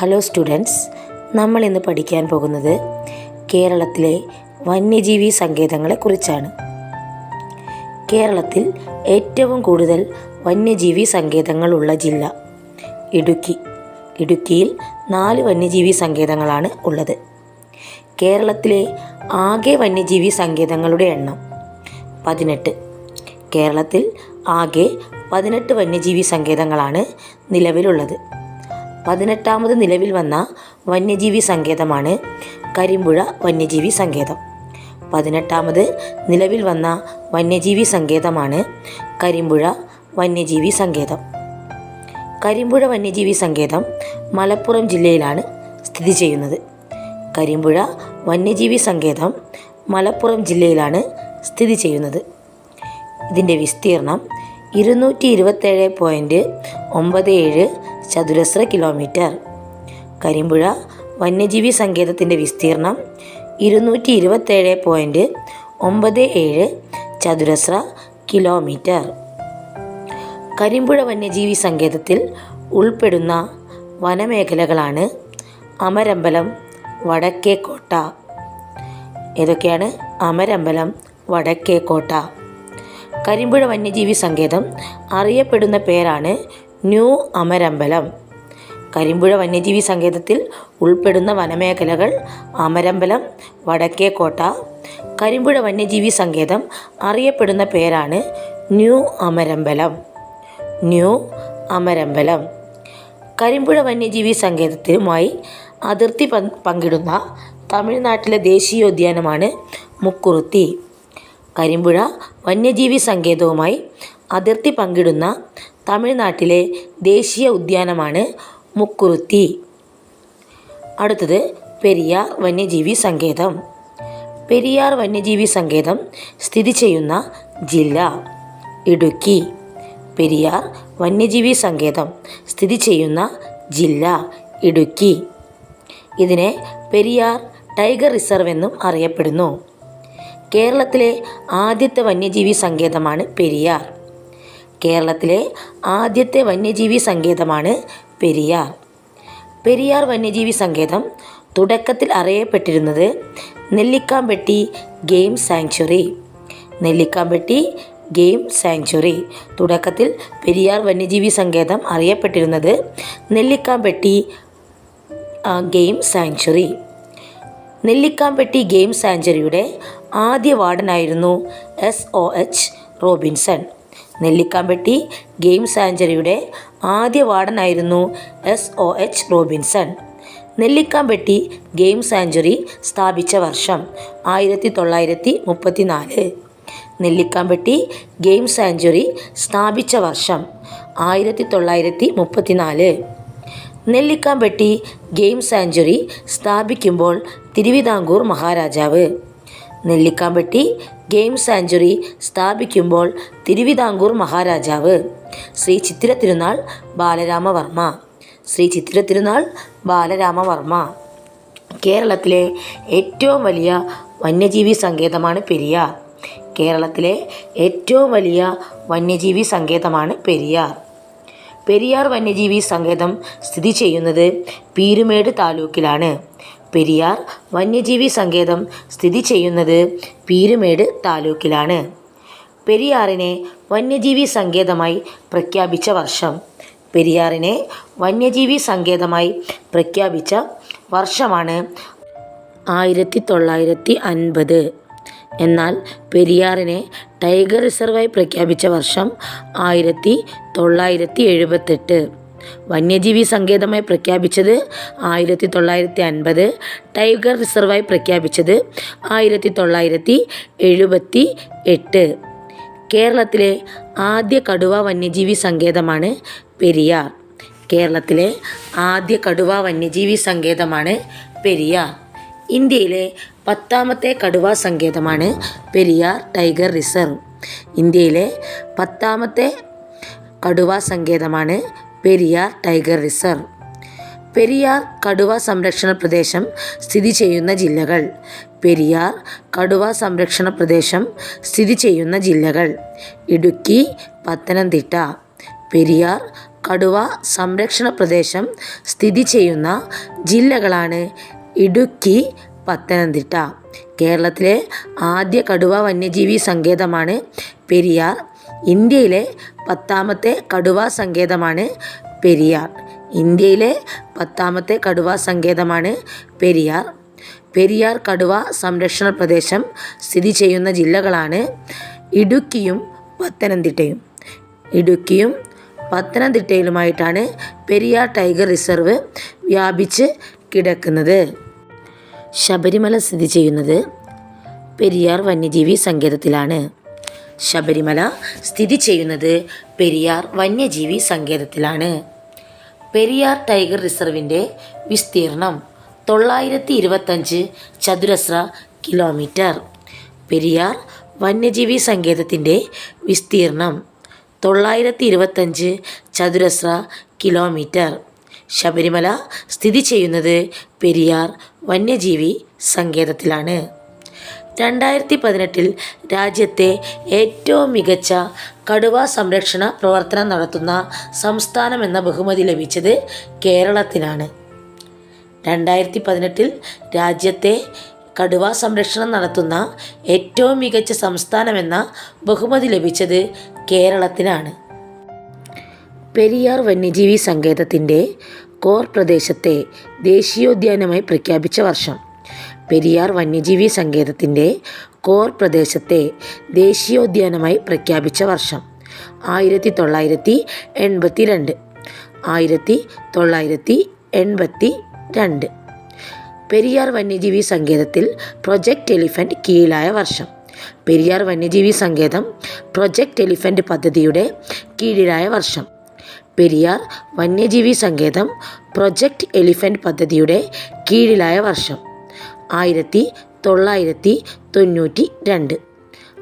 Hello students നമ്മൾ ഇന്ന് പഠിക്കാൻ പോകുന്നത് കേരളത്തിലെ വന്യജീവി സങ്കേതങ്ങളെക്കുറിച്ചാണ് കേരളത്തിൽ ഏറ്റവും കൂടുതൽ വന്യജീവി സങ്കേതങ്ങളുള്ള ജില്ല ഇടുക്കി. ഇടുക്കിയിൽ നാല് വന്യജീവി സങ്കേതങ്ങളാണ് ഉള്ളത്. കേരളത്തിലെ ആകെ വന്യജീവി സങ്കേതങ്ങളുടെ എണ്ണം പതിനെട്ട്. കേരളത്തിൽ ആകെ പതിനെട്ട് വന്യജീവി സങ്കേതങ്ങളാണ് നിലവിലുള്ളത്. പതിനെട്ടാമത് നിലവിൽ വന്ന വന്യജീവി സങ്കേതമാണ് കരിമ്പുഴ വന്യജീവി സങ്കേതം. പതിനെട്ടാമത് നിലവിൽ വന്ന വന്യജീവി സങ്കേതമാണ് കരിമ്പുഴ വന്യജീവി സങ്കേതം. കരിമ്പുഴ വന്യജീവി സങ്കേതം മലപ്പുറം ജില്ലയിലാണ് സ്ഥിതി ചെയ്യുന്നത്. കരിമ്പുഴ വന്യജീവി സങ്കേതം മലപ്പുറം ജില്ലയിലാണ് സ്ഥിതി ചെയ്യുന്നത്. ഇതിന്റെ വിസ്തീർണം ഇരുന്നൂറ്റി ഇരുപത്തേഴ് പോയിന്റ് ഒമ്പത് ഏഴ് ചതുരശ്ര കിലോമീറ്റർ. കരിമ്പുഴ വന്യജീവി സങ്കേതത്തിന്റെ വിസ്തീർണം ഇരുന്നൂറ്റി ഇരുപത്തേഴ് പോയിന്റ് ഒമ്പത് ഏഴ് ചതുരശ്ര കിലോമീറ്റർ. കരിമ്പുഴ വന്യജീവി സങ്കേതത്തിൽ ഉൾപ്പെടുന്ന വനമേഖലകളാണ് അമരമ്പലം വടക്കേക്കോട്ട. ഏതൊക്കെയാണ്? അമരമ്പലം വടക്കേക്കോട്ട. കരിമ്പുഴ വന്യജീവി സങ്കേതം അറിയപ്പെടുന്ന പേരാണ് ന്യൂ അമരമ്പലം. കരിമ്പുഴ വന്യജീവി സങ്കേതത്തിൽ ഉൾപ്പെടുന്ന വനമേഖലകൾ അമരമ്പലം വടക്കേക്കോട്ട കരിമ്പുഴ വന്യജീവി സങ്കേതം അറിയപ്പെടുന്ന പേരാണ് ന്യൂ അമരമ്പലം. ന്യൂ അമരമ്പലം. കരിമ്പുഴ വന്യജീവി സങ്കേതത്തിനുമായി അതിർത്തി പങ്ക് പങ്കിടുന്ന തമിഴ്നാട്ടിലെ ദേശീയോദ്യാനമാണ് മുക്കുറുത്തി. കരിമ്പുഴ വന്യജീവി സങ്കേതവുമായി അതിർത്തി പങ്കിടുന്ന തമിഴ്നാട്ടിലെ ദേശീയ ഉദ്യാനമാണ് മുക്കുറുത്തി. അടുത്തത് പെരിയാർ വന്യജീവി സങ്കേതം. പെരിയാർ വന്യജീവി സങ്കേതം സ്ഥിതി ചെയ്യുന്ന ജില്ല ഇടുക്കി. പെരിയാർ വന്യജീവി സങ്കേതം സ്ഥിതി ചെയ്യുന്ന ജില്ല ഇടുക്കി. ഇതിനെ പെരിയാർ ടൈഗർ റിസർവ് എന്നും അറിയപ്പെടുന്നു. കേരളത്തിലെ ആദ്യത്തെ വന്യജീവി സങ്കേതമാണ് പെരിയാർ. കേരളത്തിലെ ആദ്യത്തെ വന്യജീവി സങ്കേതമാണ് പെരിയാർ. പെരിയാർ വന്യജീവി സങ്കേതം തുടക്കത്തിൽ അറിയപ്പെട്ടിരുന്നത് Nellikampetty game sanctuary. Nellikampetty game sanctuary. തുടക്കത്തിൽ പെരിയാർ വന്യജീവി സങ്കേതം അറിയപ്പെട്ടിരുന്നത് Nellikampetty game sanctuary. Nellikampetty game സാങ്ച്വറിയുടെ ആദ്യ വാർഡനായിരുന്നു S O H Robinson. Nellikampetty game സാഞ്ചറിയുടെ ആദ്യ വാർഡനായിരുന്നു S O H Robinson. Nellikampetty game sanctuary സ്ഥാപിച്ച വർഷം ആയിരത്തി തൊള്ളായിരത്തി മുപ്പത്തി നാല് നെല്ലിക്കാമ്പെട്ടി ഗെയിം സാഞ്ചുറി സ്ഥാപിച്ച വർഷം ആയിരത്തി തൊള്ളായിരത്തി മുപ്പത്തി നാല് നെല്ലിക്കാമ്പെട്ടി ഗെയിം സാഞ്ചുറി സ്ഥാപിക്കുമ്പോൾ തിരുവിതാംകൂർ മഹാരാജാവ്. നെല്ലിക്കാമ്പെട്ടി ഗെയിം സാഞ്ചുറി സ്ഥാപിക്കുമ്പോൾ തിരുവിതാംകൂർ മഹാരാജാവ്. ശ്രീ ചിത്തിര തിരുനാൾ ബാലരാമവർമ്മ. ശ്രീ ചിത്തിര തിരുനാൾ ബാലരാമവർമ്മ. കേരളത്തിലെ ഏറ്റവും വലിയ വന്യജീവി സങ്കേതമാണ് പെരിയാർ. കേരളത്തിലെ ഏറ്റവും വലിയ വന്യജീവി സങ്കേതമാണ് പെരിയാർ. പെരിയാർ വന്യജീവി സങ്കേതം സ്ഥിതി ചെയ്യുന്നത് പീരുമേട് താലൂക്കിലാണ്. പെരിയാർ വന്യജീവി സങ്കേതം സ്ഥിതി ചെയ്യുന്നത് പീരുമേട് താലൂക്കിലാണ്. പെരിയാറിനെ വന്യജീവി സങ്കേതമായി പ്രഖ്യാപിച്ച വർഷം. പെരിയാറിനെ വന്യജീവി സങ്കേതമായി പ്രഖ്യാപിച്ച വർഷമാണ് ആയിരത്തി തൊള്ളായിരത്തി അൻപത് എന്നാൽ പെരിയാറിനെ ടൈഗർ റിസർവായി പ്രഖ്യാപിച്ച വർഷം ആയിരത്തി തൊള്ളായിരത്തി എഴുപത്തെട്ട് വന്യജീവി സങ്കേതമായി പ്രഖ്യാപിച്ചത് ആയിരത്തി തൊള്ളായിരത്തി അൻപത് ടൈഗർ റിസർവായി പ്രഖ്യാപിച്ചത് ആയിരത്തി തൊള്ളായിരത്തി എഴുപത്തി എട്ട് കേരളത്തിലെ ആദ്യ കടുവ വന്യജീവി സങ്കേതമാണ് പെരിയാർ. കേരളത്തിലെ ആദ്യ കടുവ വന്യജീവി സങ്കേതമാണ് പെരിയാർ. ഇന്ത്യയിലെ പത്താമത്തെ കടുവ സങ്കേതമാണ് പെരിയാർ ടൈഗർ റിസർവ്. ഇന്ത്യയിലെ പത്താമത്തെ കടുവ സങ്കേതമാണ് പെരിയാർ ടൈഗർ റിസർവ്. പെരിയാർ കടുവ സംരക്ഷണ പ്രദേശം സ്ഥിതി ചെയ്യുന്ന ജില്ലകൾ. പെരിയാർ കടുവ സംരക്ഷണ പ്രദേശം സ്ഥിതി ചെയ്യുന്ന ജില്ലകൾ. ഇടുക്കി പത്തനംതിട്ട. പെരിയാർ കടുവ സംരക്ഷണ പ്രദേശം സ്ഥിതി ചെയ്യുന്ന ജില്ലകളാണ് ഇടുക്കി പത്തനംതിട്ട. കേരളത്തിലെ ആദ്യ കടുവ വന്യജീവി സങ്കേതമാണ് പെരിയാർ ഇന്ത്യയിലെ പത്താമത്തെ കടുവാ സങ്കേതമാണ് പെരിയാർ. ഇന്ത്യയിലെ പത്താമത്തെ കടുവാ സങ്കേതമാണ് പെരിയാർ. പെരിയാർ കടുവ സംരക്ഷണ പ്രദേശം സ്ഥിതി ചെയ്യുന്ന ജില്ലകളാണ് ഇടുക്കിയും പത്തനംതിട്ടയും. ഇടുക്കിയും പത്തനംതിട്ടയിലുമായിട്ടാണ് പെരിയാർ ടൈഗർ റിസർവ് വ്യാപിച്ച് കിടക്കുന്നത്. ശബരിമല സ്ഥിതി ചെയ്യുന്നത് പെരിയാർ വന്യജീവി സങ്കേതത്തിലാണ്. ശബരിമല സ്ഥിതി ചെയ്യുന്നത് പെരിയാർ വന്യജീവി സങ്കേതത്തിലാണ്. പെരിയാർ ടൈഗർ റിസർവിന്റെ വിസ്തീർണം തൊള്ളായിരത്തി ഇരുപത്തഞ്ച് ചതുരശ്ര കിലോമീറ്റർ. പെരിയാർ വന്യജീവി സങ്കേതത്തിന്റെ വിസ്തീർണം തൊള്ളായിരത്തി ഇരുപത്തഞ്ച് ചതുരശ്ര കിലോമീറ്റർ. ശബരിമല സ്ഥിതി ചെയ്യുന്നത് പെരിയാർ വന്യജീവി സങ്കേതത്തിലാണ്. രണ്ടായിരത്തി പതിനെട്ടിൽ രാജ്യത്തെ ഏറ്റവും മികച്ച കടുവ സംരക്ഷണ പ്രവർത്തനം നടത്തുന്ന സംസ്ഥാനമെന്ന ബഹുമതി ലഭിച്ചത് കേരളത്തിനാണ്. രണ്ടായിരത്തി പതിനെട്ടിൽ രാജ്യത്തെ കടുവ സംരക്ഷണം നടത്തുന്ന ഏറ്റവും മികച്ച സംസ്ഥാനമെന്ന ബഹുമതി ലഭിച്ചത് കേരളത്തിനാണ്. പെരിയാർ വന്യജീവി സങ്കേതത്തിന്റെ കോർ പ്രദേശത്തെ ദേശീയോദ്യാനമായി പ്രഖ്യാപിച്ച വർഷം. പെരിയാർ വന്യജീവി സങ്കേതത്തിന്റെ കോർ പ്രദേശത്തെ ദേശീയോദ്യാനമായി പ്രഖ്യാപിച്ച വർഷം. ആയിരത്തി തൊള്ളായിരത്തി എൺപത്തി രണ്ട് ആയിരത്തി തൊള്ളായിരത്തി എൺപത്തി രണ്ട് പെരിയാർ വന്യജീവി സങ്കേതത്തിൽ പ്രൊജക്റ്റ് എലിഫന്റ് കീഴിലായ വർഷം. പെരിയാർ വന്യജീവി സങ്കേതം പ്രൊജക്റ്റ് എലിഫന്റ് പദ്ധതിയുടെ കീഴിലായ വർഷം. പെരിയാർ വന്യജീവി സങ്കേതം പ്രൊജക്റ്റ് എലിഫന്റ് പദ്ധതിയുടെ കീഴിലായ വർഷം. ആയിരത്തി തൊള്ളായിരത്തി തൊണ്ണൂറ്റി രണ്ട്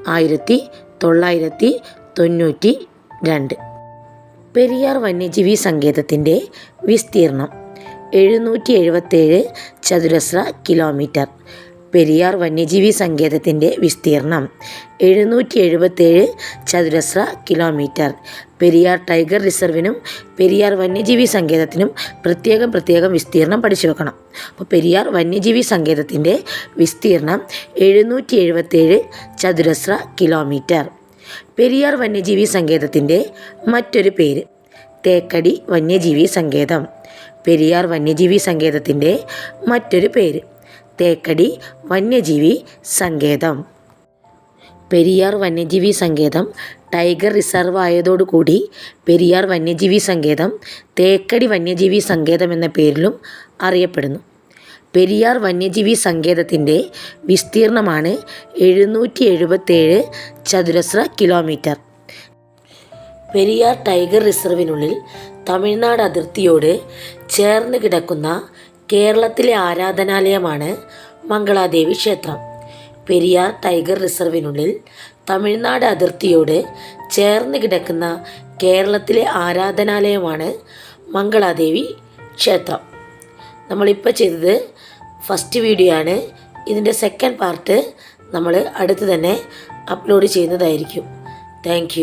ആയിരത്തി തൊള്ളായിരത്തി തൊണ്ണൂറ്റി രണ്ട് പെരിയാർ വന്യജീവി സങ്കേതത്തിന്റെ വിസ്തീർണം എഴുന്നൂറ്റി എഴുപത്തേഴ് ചതുരശ്ര കിലോമീറ്റർ. പെരിയാർ വന്യജീവി സങ്കേതത്തിന്റെ വിസ്തീർണം എഴുന്നൂറ്റി എഴുപത്തേഴ് ചതുരശ്ര കിലോമീറ്റർ. പെരിയാർ ടൈഗർ റിസർവിനും പെരിയാർ വന്യജീവി സങ്കേതത്തിനും പ്രത്യേകം പ്രത്യേകം വിസ്തീർണം പഠിച്ചു വെക്കണം. അപ്പോൾ പെരിയാർ വന്യജീവി സങ്കേതത്തിന്റെ വിസ്തീർണം എഴുന്നൂറ്റി എഴുപത്തേഴ് ചതുരശ്ര കിലോമീറ്റർ. പെരിയാർ വന്യജീവി സങ്കേതത്തിന്റെ മറ്റൊരു പേര് തേക്കടി വന്യജീവി സങ്കേതം. പെരിയാർ വന്യജീവി സങ്കേതത്തിന്റെ മറ്റൊരു പേര് തേക്കടി വന്യജീവി സങ്കേതം. പെരിയാർ വന്യജീവി സങ്കേതം ടൈഗർ റിസർവ് ആയതോടുകൂടി പെരിയാർ വന്യജീവി സങ്കേതം തേക്കടി വന്യജീവി സങ്കേതം എന്ന പേരിലും അറിയപ്പെടുന്നു. പെരിയാർ വന്യജീവി സങ്കേതത്തിന്റെ വിസ്തീർണമാണ് എഴുന്നൂറ്റി എഴുപത്തേഴ് ചതുരശ്ര കിലോമീറ്റർ. പെരിയാർ ടൈഗർ റിസർവിനുള്ളിൽ തമിഴ്നാട് അതിർത്തിയോട് ചേർന്ന് കിടക്കുന്ന കേരളത്തിലെ ആരാധനാലയമാണ് മംഗളാദേവി ക്ഷേത്രം. പെരിയാർ ടൈഗർ റിസർവിനുള്ളിൽ തമിഴ്നാട് അതിർത്തിയോട് ചേർന്ന് കിടക്കുന്ന കേരളത്തിലെ ആരാധനാലയമാണ് മംഗളാദേവി ക്ഷേത്രം. നമ്മളിപ്പോൾ ചെയ്തത് ഫസ്റ്റ് വീഡിയോ ആണ്. ഇതിന്റെ സെക്കൻഡ് പാർട്ട് നമ്മൾ അടുത്ത് തന്നെ അപ്ലോഡ് ചെയ്യുന്നതായിരിക്കും. താങ്ക്